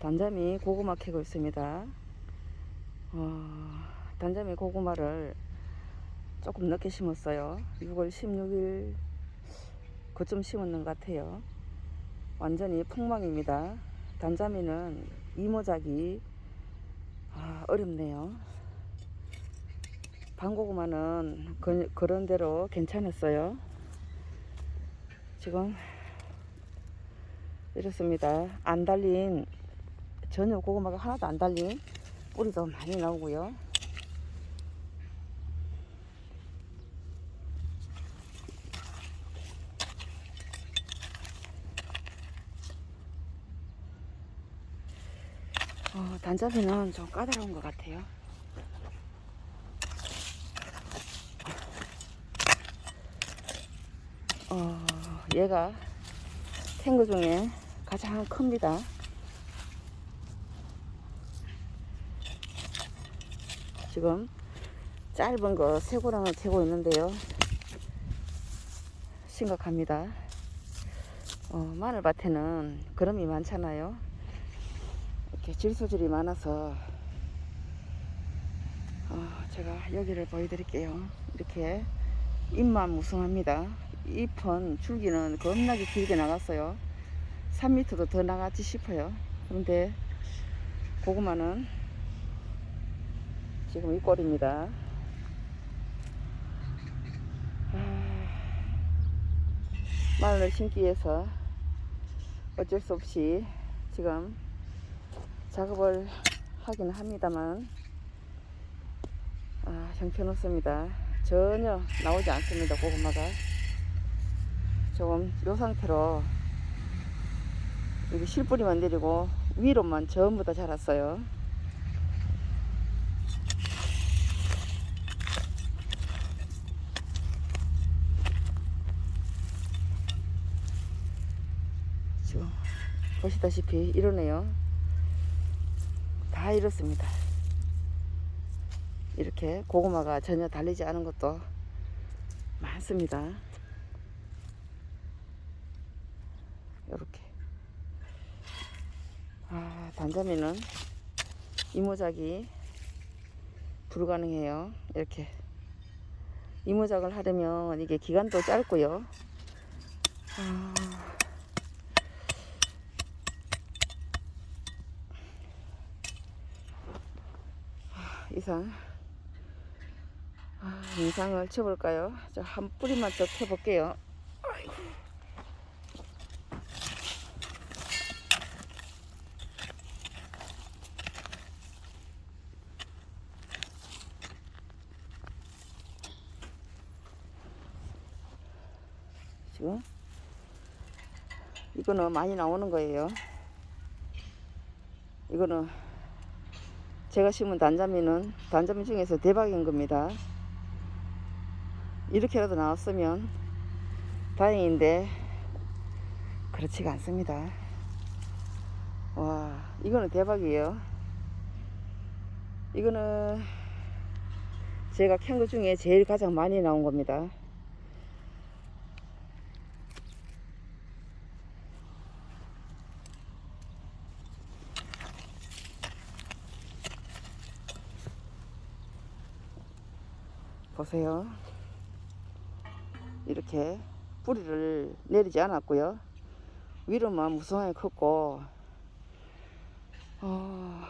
단잠이 고구마 캐고 있습니다. 어, 단잠이 고구마를 조금 늦게 심었어요. 6월 16일 그쯤 심었는 것 같아요. 완전히 폭망입니다. 단잠이는 이모작이 아, 어렵네요. 방고구마는 그, 그런 대로 괜찮았어요. 지금 이렇습니다. 안 달린 전혀 고구마가 하나도 안 달린 뿌리도 많이 나오고요. 어, 단자비는 좀 까다로운 것 같아요. 어, 얘가 탱그 중에 가장 큽니다. 지금 짧은 거 새고랑을 캐고 있는데요. 심각합니다. 어, 마늘밭에는 그름이 많잖아요. 이렇게 질소질이 많아서 어, 제가 여기를 보여드릴게요. 이렇게 잎만 무성합니다. 잎은 줄기는 겁나게 길게 나갔어요. 3m도 더 나갔지 싶어요. 그런데 고구마는 지금 이 꼴입니다. 아, 마늘을 심기 위해서 어쩔 수 없이 지금 작업을 하긴 합니다만 아, 형편없습니다. 전혀 나오지 않습니다. 고구마가 조금 요 상태로 여기 실뿌리만 내리고 위로만 전부 다 자랐어요. 지금 보시다시피 이러네요. 다 이렇습니다. 이렇게 고구마가 전혀 달리지 않은 것도 많습니다. 이렇게. 아, 단자미는 이모작이 불가능해요. 이렇게. 이모작을 하려면 이게 기간도 짧고요. 아, 이상 아, 인상을 쳐볼까요? 저한 뿌리만 더. 아이고. 지금 이거는 많이 나오는 거예요. 이거는 제가 심은 단자미는 단자미 중에서 대박인 겁니다. 이렇게라도 나왔으면 다행인데 그렇지가 않습니다. 와 이거는 대박이에요. 이거는 제가 캔 것 중에 제일 가장 많이 나온 겁니다. 보세요. 이렇게 뿌리를 내리지 않았고요. 위로만 무성하게 컸고, 어,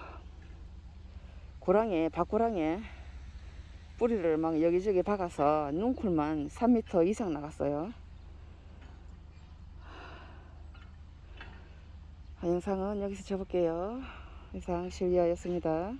고랑에, 밭고랑에 뿌리를 막 여기저기 박아서 눈쿨만 3m 이상 나갔어요. 아, 영상은 여기서 접을게요. 이상 실리아였습니다.